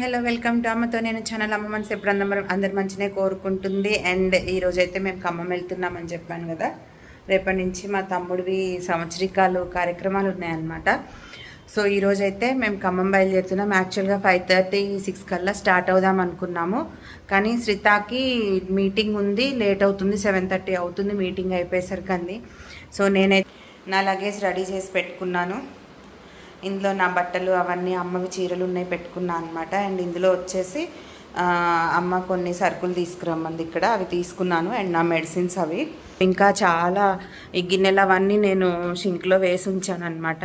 Hello welcome to అమ్మతో నేను channel అమ్మ మనసు ఎప్పుడు అందరం అందరు మంచినే కోరుకుంటుంది. అండ్ ఈరోజు అయితే మేము ఖమ్మం వెళ్తున్నామని చెప్పాను కదా. రేపటి నుంచి మా తమ్ముడివి సంవత్సరికాలు కార్యక్రమాలు ఉన్నాయన్నమాట. సో ఈరోజు అయితే మేము ఖమ్మం బయలుదేరుతున్నాం. యాక్చువల్గా ఫైవ్ థర్టీ సిక్స్ కల్లా స్టార్ట్ అవుదాం అనుకున్నాము. కానీ శ్రితాకి మీటింగ్ ఉంది లేట్ అవుతుంది సెవెన్ థర్టీ అవుతుంది మీటింగ్ అయిపోయేసరికి అంది సో నేనైతే నా లగేజ్ రెడీ చేసి పెట్టుకున్నాను. ఇందులో నా బట్టలు అవన్నీ అమ్మవి చీరలు ఉన్నాయి పెట్టుకున్నా అనమాట అండ్ ఇందులో వచ్చేసి అమ్మ కొన్ని సరుకులు తీసుకురమ్మంది ఇక్కడ. అవి తీసుకున్నాను అండ్ నా మెడిసిన్స్ అవి. ఇంకా చాలా ఈ గిన్నెలు అవన్నీ నేను షింక్లో వేసి ఉంచాను అనమాట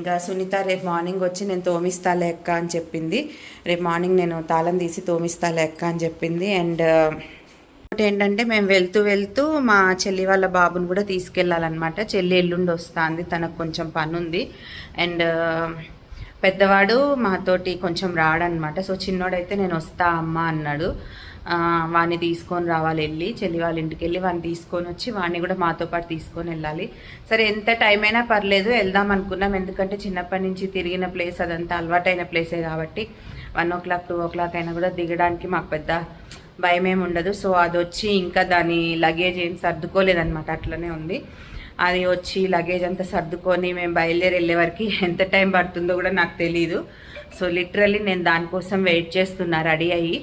ఇంకా సునీత రేపు మార్నింగ్ వచ్చి నేను తోమిస్తా లెక్క అని చెప్పింది. రేపు మార్నింగ్ నేను తాళం తీసి తోమిస్తా లెక్క అని చెప్పింది. అండ్ ఇంకోటి ఏంటంటే మేము వెళ్తూ వెళ్తూ మా చెల్లి వాళ్ళ బాబుని కూడా తీసుకెళ్ళాలన్నమాట. చెల్లి ఎల్లుండి వస్తుంది తనకు కొంచెం పని ఉంది అండ్ పెద్దవాడు మాతోటి కొంచెం రాడనమాట సో చిన్నోడైతే నేను వస్తా అమ్మ అన్నాడు. ఆ, వాడిని తీసుకొని రావాలి వెళ్ళి. చెల్లి వాళ్ళ ఇంటికి వెళ్ళి వాడిని తీసుకొని వచ్చి వాడిని కూడా మాతో పాటు తీసుకొని వెళ్ళాలి. సరే ఎంత టైం అయినా పర్లేదు వెళ్దాం అనుకున్నాం. ఎందుకంటే చిన్నప్పటి నుంచి తిరిగిన ప్లేస్ అదంతా అలవాటైన ప్లేసే కాబట్టి one o'clock two o'clock అయినా కూడా దిగడానికి మాకు పెద్ద భయం ఏమి ఉండదు. సో అది వచ్చి ఇంకా దాని లగేజ్ ఏం సర్దుకోలేదనమాట అట్లనే ఉంది. అది వచ్చి లగేజ్ అంతా సర్దుకొని మేము బయలుదేరి వెళ్ళే వరకు ఎంత టైం పడుతుందో కూడా నాకు తెలియదు సో లిటరల్లీ నేను దానికోసం వెయిట్ చేస్తున్నా రెడీ అయ్యి.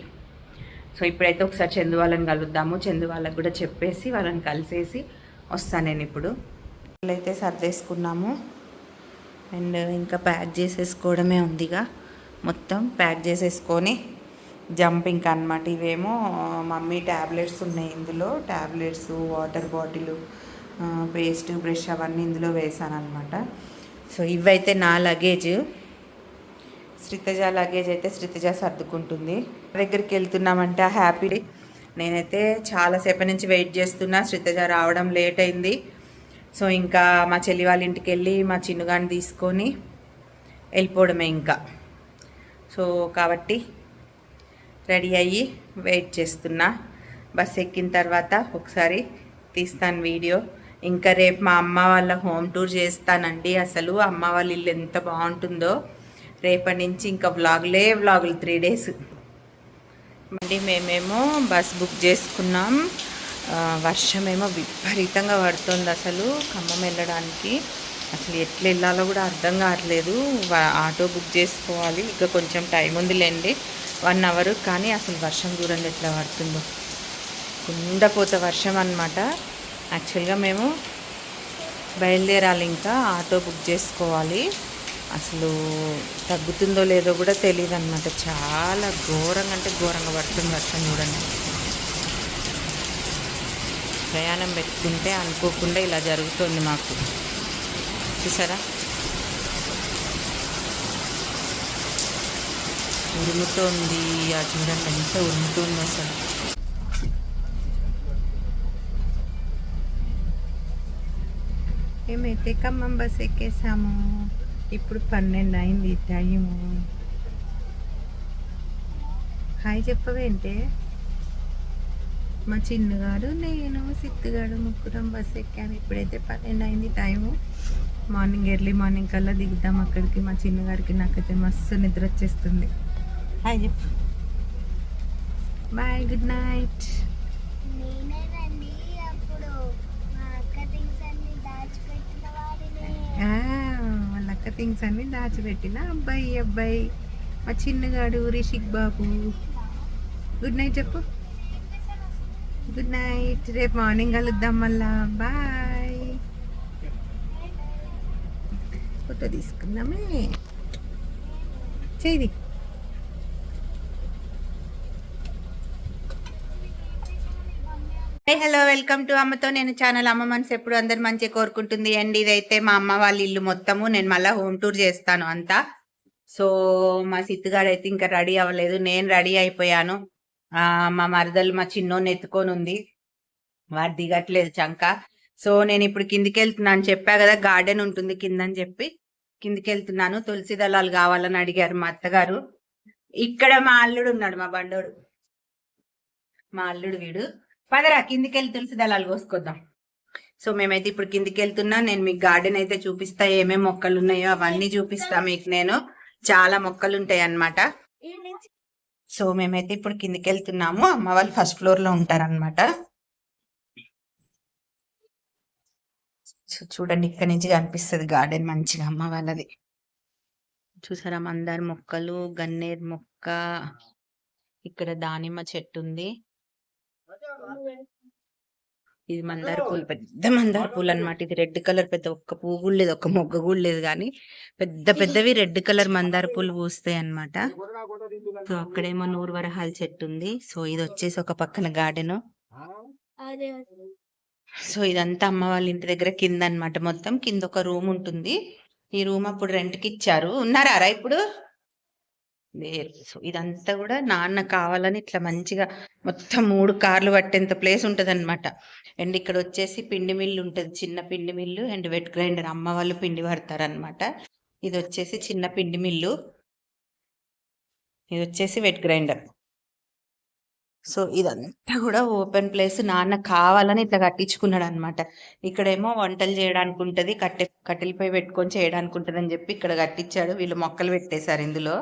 సో ఇప్పుడైతే ఒకసారి చందు వాళ్ళని కలుద్దాము. చందు వాళ్ళకి కూడా చెప్పేసి వాళ్ళని కలిసేసి వస్తాను నేను ఇప్పుడు. అయితే సర్దేసుకున్నాము. అండ్ ఇంకా ప్యాక్ చేసేసుకోవడమే ఉందిగా. మొత్తం ప్యాక్ చేసేసుకొని జంపింగ్ అనమాట ఇవేమో. మమ్మీ ట్యాబ్లెట్స్ ఉన్నాయి ఇందులో. Tablets water bottle paste brush అవన్నీ ఇందులో వేసాను అనమాట సో ఇవైతే నా లగేజ్. శ్రీతజ లగేజ్ అయితే శ్రీతజ సర్దుకుంటుంది. దగ్గరికి వెళ్తున్నామంటే హ్యాపీ నేనైతే చాలాసేపటి నుంచి వెయిట్ చేస్తున్నా. శ్రీతజ రావడం లేట్ అయింది. సో ఇంకా మా చెల్లి వాళ్ళ ఇంటికి వెళ్ళి మా చిన్నుగాని తీసుకొని వెళ్ళిపోవడమే ఇంకా. సో కాబట్టి రెడీ అయ్యి వెయిట్ చేస్తున్నా. బస్ ఎక్కిన తర్వాత ఒకసారి తీస్తాను వీడియో. ఇంకా రేపు మా అమ్మ వాళ్ళ హోమ్ టూర్ చేస్తానండి అసలు. అమ్మ వాళ్ళ ఇల్లు ఎంత బాగుంటుందో. రేపటి నుంచి ఇంకా వ్లాగులే వ్లాగులు త్రీ డేస్. మళ్ళీ మేమేమో బస్ బుక్ చేసుకున్నాం. వర్షమేమో విపరీతంగా పడుతుంది అసలు ఖమ్మం వెళ్ళడానికి. అసలు ఎట్లా వెళ్ళాలో కూడా అర్థం కావట్లేదు. ఆటో బుక్ చేసుకోవాలి. ఇంకా కొంచెం టైం ఉందిలేండి. One hour. కానీ అసలు వర్షం చూడండి ఎట్లా పడుతుందో. కుండపోత వర్షం అనమాట యాక్చువల్గా మేము బయలుదేరాలి ఇంకా. ఆటో బుక్ చేసుకోవాలి. అసలు తగ్గుతుందో లేదో కూడా తెలియదు అనమాట చాలా ఘోరంగా అంటే ఘోరంగా పడుతుంది వర్షం చూడండి. ప్రయాణం పెట్టుకుంటే అనుకోకుండా ఇలా జరుగుతుంది మాకు. చూసారా? ఉరుముతోంది ఆ చూడండి ఎంత ఉరుముతుందో అసలు. మేమైతే ఖమ్మం బస్ ఎక్కేసాము. ఇప్పుడు పన్నెండు అయింది టైము. హాయ్ చెప్పవేంటే మా చిన్నగాడు నేను సిత్తుగాడు ముగ్గురం బస్ ఎక్కాము. ఇప్పుడైతే పన్నెండు అయింది టైము. మార్నింగ్ ఎర్లీ మార్నింగ్ కల్లా దిగుతాం అక్కడికి. మా చిన్నగాడికి నాకైతే మస్తు నిద్ర వచ్చేస్తుంది. హాయ్ చెప్పు. బాయ్ గుడ్ నైట్ నేనేనండి అప్పుడు మా అక్క థింగ్స్ అన్ని దాచిపెట్టిన వాడిని. వాళ్ళ అక్క థింగ్స్ అన్ని దాచిపెట్టిన. అబ్బాయి అబ్బాయి. మా చిన్నగాడు రిషిక్ బాబు. గుడ్ నైట్ చెప్పు. గుడ్ నైట్ రేపు మార్నింగ్ కలుద్దాం మళ్ళా. బాయ్ ఫోటో తీసుకుందామే చేయి హలో వెల్కమ్ టు అమ్మతో నేను ఛానల్. అమ్మ మనసు ఎప్పుడు అందరు మంచిగా కోరుకుంటుంది. అండి ఇదైతే మా అమ్మ వాళ్ళ ఇల్లు మొత్తము. నేను మళ్ళీ హోమ్ టూర్ చేస్తాను అంతా. సో మా సిత్తుగాడు అయితే ఇంకా రెడీ అవ్వలేదు. నేను రెడీ అయిపోయాను. మా మరదలు మా చిన్నోని ఎత్తుకొని ఉంది. వాడు దిగట్లేదు చంక. సో నేను ఇప్పుడు కిందికి వెళ్తున్నాను చెప్పా కదా గార్డెన్ ఉంటుంది కింద అని చెప్పి. కిందికి వెళ్తున్నాను తులసి దళాలు కావాలని అడిగారు మా అత్తగారు. ఇక్కడ మా అల్లుడు ఉన్నాడు మా బండోడు. మా అల్లుడు వీడు. పదరా కిందికి వెళ్ళి తులసి దళాలు కోసుకొద్దాం. సో మేమైతే ఇప్పుడు కిందికి వెళ్తున్నా నేను మీకు గార్డెన్ అయితే చూపిస్తా. ఏమేమి మొక్కలు ఉన్నాయో అవన్నీ చూపిస్తా మీకు నేను. చాలా మొక్కలు ఉంటాయి అన్నమాట సో మేమైతే ఇప్పుడు కిందికి వెళ్తున్నాము అమ్మ వాళ్ళు ఫస్ట్ ఫ్లోర్లో ఉంటారన్నమాట. చూడండి ఇక్కడ నుంచి కనిపిస్తుంది గార్డెన్ మంచిగా అమ్మ వాళ్ళది. చూసారా మందార మొక్కలు గన్నేరు మొక్క ఇక్కడ దానిమ్మ చెట్టు ఉంది. ఇది మందార పూలు పెద్ద మందార పూలు అన్నమాట. ఇది రెడ్ కలర్ పెద్ద ఒక్క పువ్వు కూడా లేదు ఒక్క మొగ్గ కూడా లేదు కానీ పెద్ద పెద్దవి రెడ్ కలర్ మందార పూలు పూస్తాయి అన్నమాట. సో అక్కడేమో నూరు వరహాల చెట్టు ఉంది. సో ఇది వచ్చేసి ఒక పక్కన గార్డెన్. అదే. సో ఇదంతా అమ్మ వాళ్ళ ఇంటి దగ్గర కింద అన్నమాట మొత్తం. కింద ఒక రూమ్ ఉంటుంది. ఈ రూమ్ అప్పుడు రెంట్కి కి ఇచ్చారు. ఉన్నారా ఇప్పుడు? సో ఇదంతా కూడా నాన్న కావాలని ఇట్లా మంచిగా మొత్తం మూడు కార్లు పట్టేంత ప్లేస్ ఉంటుంది అనమాట అండ్ ఇక్కడ వచ్చేసి పిండి మిల్లు ఉంటుంది. చిన్న పిండి మిల్లు అండ్ వెట్ గ్రైండర్. అమ్మ వాళ్ళు పిండి పడతారు అనమాట ఇది వచ్చేసి చిన్న పిండి మిల్లు. ఇది వచ్చేసి వెట్ గ్రైండర్. సో ఇదంతా కూడా ఓపెన్ ప్లేస్ నాన్న కావాలని ఇట్లా కట్టించుకున్నాడు అనమాట ఇక్కడేమో వంటలు చేయడానికి ఉంటది కట్టె కట్టెలపై పెట్టుకొని చేయడానికి ఉంటది అని చెప్పి ఇక్కడ కట్టించాడు. వీళ్ళు మొక్కలు పెట్టేశారు ఇందులో.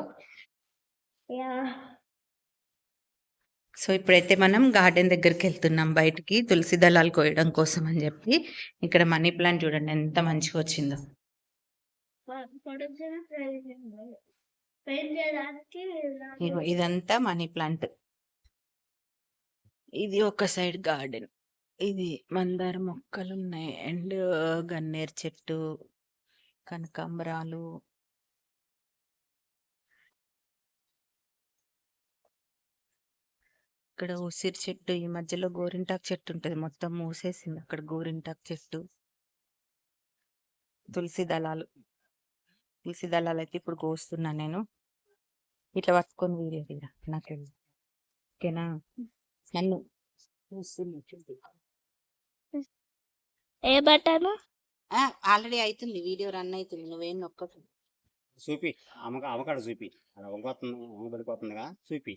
సో ఇప్పుడైతే మనం గార్డెన్ దగ్గరికి వెళ్తున్నాం బయటికి తులసి దళాలు కోయడం కోసం అని చెప్పి. ఇక్కడ మనీ ప్లాంట్ చూడండి ఎంత మంచిగా వచ్చిందో. ఇదంతా మనీ ప్లాంట్. ఇది ఒక సైడ్ గార్డెన్. ఇది మందార మొక్కలు ఉన్నాయి అండ్ గన్నేరు చెట్టు కనకాంబరాలు. ఇక్కడ ఉసిరి చెట్టు ఈ మధ్యలో గోరింటాకు చెట్టు ఉంటుంది. మొత్తం మూసేసింది అక్కడ గోరింటాకు చెట్టు. తులసి దళాలు. తులసి దళాలు అయితే ఇప్పుడు కోస్తున్నా నేను. ఇట్లా పట్టుకొని వీడియో నాకు ఓకేనా? నన్ను ఏ బట్టను ఆల్రెడీ అవుతుంది వీడియో రన్ అవుతుంది నువ్వేం నొక్కదు చూపి అమ్మక అమ్మకాడ చూపి. అక్కడ వంగపోతుంది వంగబడిపోతుందిగా చూపి.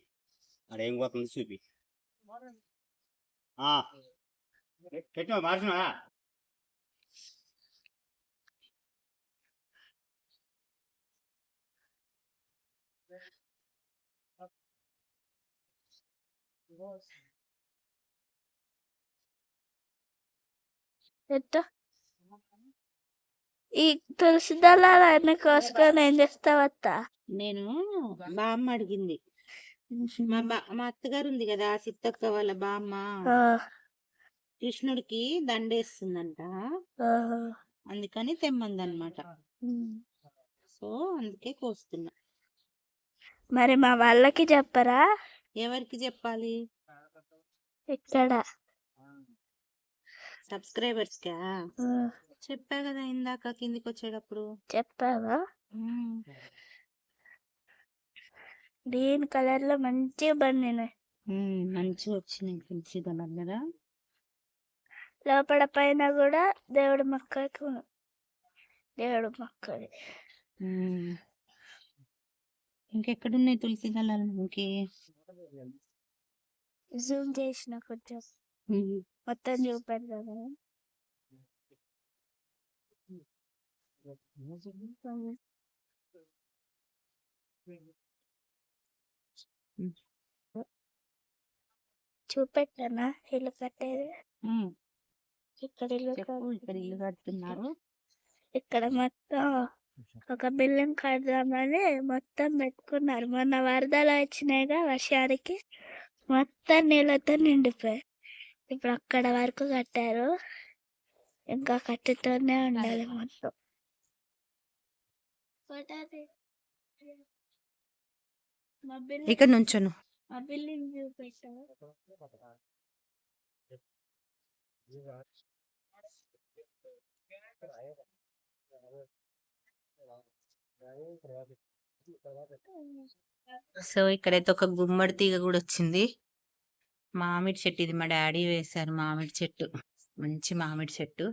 అక్కడ ఏం పోతుంది చూపి. ఆ. పెట్టినా మార్చినా ఎట్ట ఈ తులసి దళాలన్నీ కోసుకొని ఏం చేస్తావత్త నేను బామ్మ అడిగింది. మా బా మా అత్తగారు ఉంది కదా సిత్తక్క వాళ్ళ బామ్మ. కృష్ణుడికి దండేస్తుందంట అందుకని తెమ్మందన్నమాట సో అందుకే కోస్తున్నా. మరి మా వాళ్ళకి చెప్పరా? ఎవరికి చెప్పాలి? ఇక్కడ సబ్స్క్రైబర్స్ కా చెప్పా కదా ఇందాక కిందికి వచ్చేటప్పుడు చెప్పావా. గ్రీన్ కలర్లో మంచిగా బండినాయి మంచిగా వచ్చినాయి తులసి దళాలు కదా? లోపల పైన కూడా దేవుడి మొక్కకి దేవుడి మొక్కది. ఉమ్. ఇంకెక్కడున్నాయి తులసి దళాలు ఇంకే జూమ్ చేసిన కొంచెం. మొత్తం చూపెడతాను చూపెట్టానా? ఇల్లు కట్టేది. ఇక్కడ ఇల్లు ఇక్కడ ఇల్లు కడుతున్నారు. ఇక్కడ మొత్తం ఒక బిల్డింగ్ కడదామని మొత్తం పెట్టుకున్నారు. మొన్న వరదలు వచ్చినాయిగా వర్షానికి మొత్తం నీళ్ళతో నిండిపోయి ఇప్పుడు అక్కడ వరకు కట్టారు. ఇంకా కట్టుతూనే ఉండాలి మొత్తం. ఇక్కడ నుంచోను. బిల్డింగ్ చూపెట్టారు సో ఇక్కడైతే ఒక గుమ్మడి తీగ కూడా వచ్చింది. మామిడి చెట్టు ఇది మా డాడీ వేశారు మామిడి చెట్టు. మంచి మామిడి చెట్టు.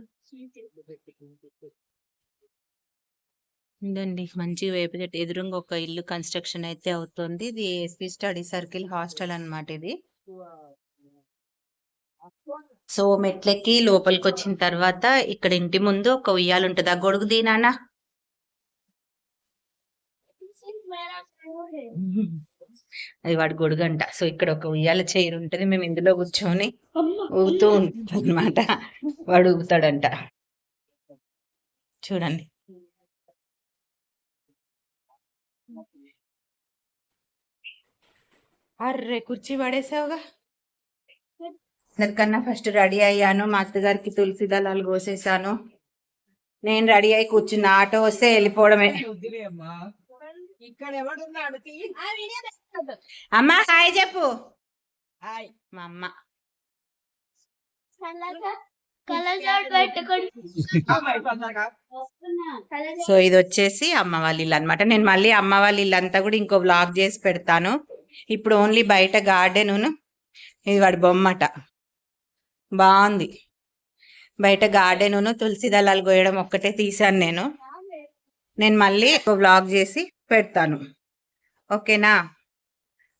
ఇదండి మంచి వేప చెట్టు. ఎదురుగా ఒక ఇల్లు కన్స్ట్రక్షన్ అయితే అవుతుంది. ఇది ఎస్పీ స్టడీ సర్కిల్ హాస్టల్ అన్నమాట ఇది. సో మెట్లెక్కి లోపలికి వచ్చిన తర్వాత ఇక్కడ ఇంటి ముందు ఒక ఉయ్యాలు ఉంటుంది ఆ గొడుగు దీనానా అది వాడి గొడుగంట. సో ఇక్కడ ఒక ఉయ్యాల చైర్ ఉంటుంది మేము ఇందులో కూర్చొని ఊగుతూ ఉంటాం అనమాట వాడు ఊగుతాడంట. చూడండి. అర్రే కుర్చీ పడేసావుగా. అందరికన్నా ఫస్ట్ రెడీ అయ్యాను. మా అత్తగారికి తులసి దళాలు కోసేసాను. నేను రెడీ అయి కూర్చున్న. ఆటో వస్తే వెళ్ళిపోవడమే. ఇక్కడ ఎవడున్నాడు అమ్మా హాయ్ చెప్పు. హాయ్. మా అమ్మ. సో ఇది వచ్చేసి అమ్మ వాళ్ళ ఇల్లు అనమాట నేను మళ్ళీ అమ్మ వాళ్ళ ఇల్లు అంతా కూడా ఇంకో వ్లాగ్ చేసి పెడతాను. ఇప్పుడు ఓన్లీ బయట గార్డెన్ ఇది వాడి బొమ్మట. బాగుంది. బయట గార్డెన్ తులసి దళాలు కోయడం ఒక్కటే తీసాను నేను. నేను మళ్ళీ ఒక వ్లాగ్ చేసి పెడతాను. ఓకేనా?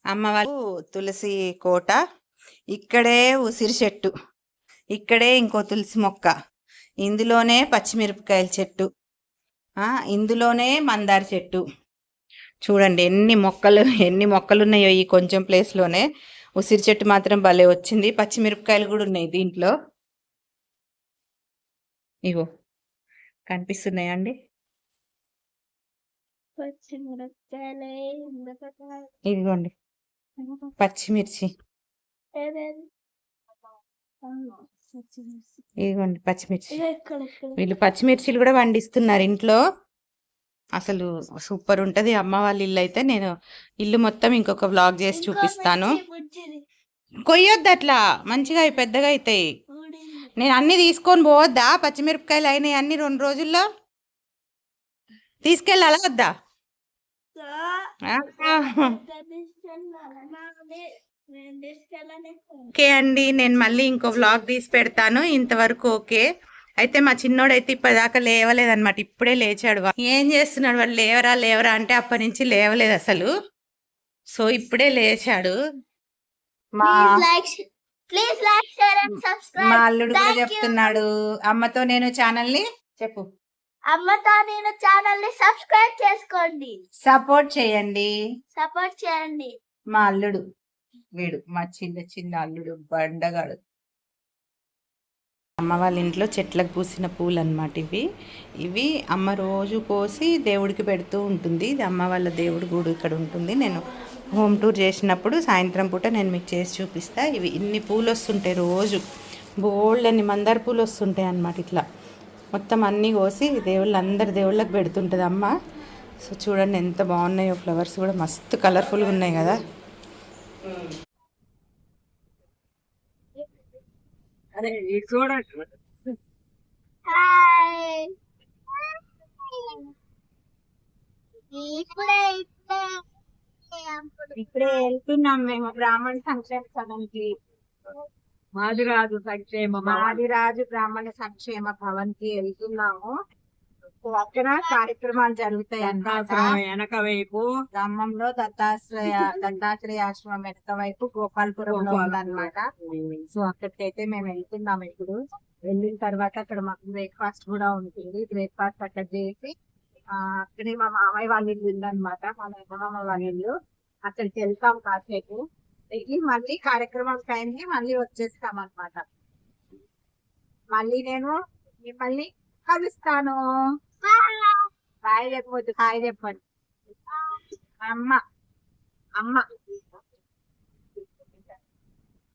అమ్మ వాళ్ళు తులసి కోట ఇక్కడే ఉసిరి చెట్టు ఇక్కడే ఇంకో తులసి మొక్క ఇందులోనే పచ్చిమిరపకాయల చెట్టు ఇందులోనే మందార చెట్టు. చూడండి ఎన్ని మొక్కలు ఎన్ని మొక్కలు ఉన్నాయో ఈ కొంచెం ప్లేస్లోనే ఉసిరి చెట్టు మాత్రం భలే వచ్చింది. పచ్చిమిరపకాయలు కూడా ఉన్నాయి దీంట్లో. ఇగో కనిపిస్తున్నాయండి అండి? ఇదిగోండి. పచ్చిమిర్చి. ఇదిగోండి పచ్చిమిర్చి. వీళ్ళు పచ్చిమిర్చిలు కూడా పండిస్తున్నారు ఇంట్లో. అసలు సూపర్ ఉంటది. అమ్మ వాళ్ళ ఇల్లు అయితే నేను ఇల్లు మొత్తం ఇంకొక వ్లాగ్ చేసి చూపిస్తాను. కొయ్యొద్దు అట్లా. మంచిగా అవి పెద్దగా అవుతాయి. నేను అన్ని తీసుకొని పోవద్దా? పచ్చిమిరపకాయలు అయినాయి అన్ని రెండు రోజుల్లో? తీసుకెళ్ళాలా వద్దా? ఓకే అండి నేను మళ్ళీ ఇంకో వ్లాగ్ తీసి పెడతాను ఇంతవరకు ఓకే. అయితే మా చిన్నోడైతే ఇప్పటిదాకా లేవలేదన్నమాట ఇప్పుడే లేచాడు. వా- ఏం చేస్తున్నాడు వాడు? లేవరా లేవరా అంటే అప్పటి నుంచి లేవలేదు అసలు. సో ఇప్పుడే లేచాడు. మా మా. అల్లుడు కూడా. చెప్తున్నాడు. అమ్మతో నేను ఛానల్ని చెప్పు. అమ్మతో నేను ఛానల్ని సబ్స్క్రైబ్ చేసుకోండి. సపోర్ట్ చేయండి. సపోర్ట్ చేయండి. మా అల్లుడు వీడు మా చిన్న చిన్న అల్లుడు బండగాడు. అమ్మ వాళ్ళ ఇంట్లో చెట్లకు పూసిన పూలు అన్నమాట ఇవి. ఇవి అమ్మ రోజు కోసి దేవుడికి పెడుతూ ఉంటుంది. ఇది అమ్మ వాళ్ళ దేవుడి గుడి ఇక్కడ ఉంటుంది. నేను హోమ్ టూర్ చేసినప్పుడు సాయంత్రం పూట నేను మీకు చేసి చూపిస్తా. ఇవి ఇన్ని పూలు వస్తుంటాయి రోజు. బోల్డ్ అన్ని మందార పూలు వస్తుంటాయి అన్నమాట ఇట్లా. మొత్తం అన్నీ కోసి దేవుళ్ళు అందరి దేవుళ్ళకి పెడుతుంటుంది అమ్మ. సో చూడండి ఎంత బాగున్నాయో ఫ్లవర్స్ కూడా మస్తు కలర్ఫుల్గా ఉన్నాయి కదా. ఇప్పుడే వెళ్తున్నాం మేము బ్రాహ్మణ సంక్షేమ సదన్కి మాదిరాజు సంక్షేమ మాదిరాజు బ్రాహ్మణ సంక్షేమ భవన్కి వెళ్తున్నాము. అక్కడ కార్యక్రమాలు జరుగుతాయి వెనక వైపు. గ్రామంలో దత్తాశ్రయ దత్తాత్రేయ ఆశ్రమం వెనక వైపు గోపాల్పురంలో ఉందన్నమాట. సో అక్కడికైతే మేము వెళ్తున్నాం ఇప్పుడు. వెళ్ళిన తర్వాత అక్కడ మాకు బ్రేక్ఫాస్ట్ కూడా ఉంటుంది. బ్రేక్ఫాస్ట్ అక్కడ చేసి ఆ అక్కడే మా మామయ్య వాళ్ళ ఇల్లు ఉందన్నమాట. మా మామ వాళ్ళ ఇల్లు. అక్కడికి వెళ్తాం కాసేపు. వెళ్ళి మళ్ళీ కార్యక్రమం టైంకి మళ్ళీ వచ్చేస్తాం అన్నమాట మళ్ళీ నేను మిమ్మల్ని కలుస్తాను. బాయ్ చెప్పవద్దు హాయ్ చెప్పండి అమ్మ అమ్మ.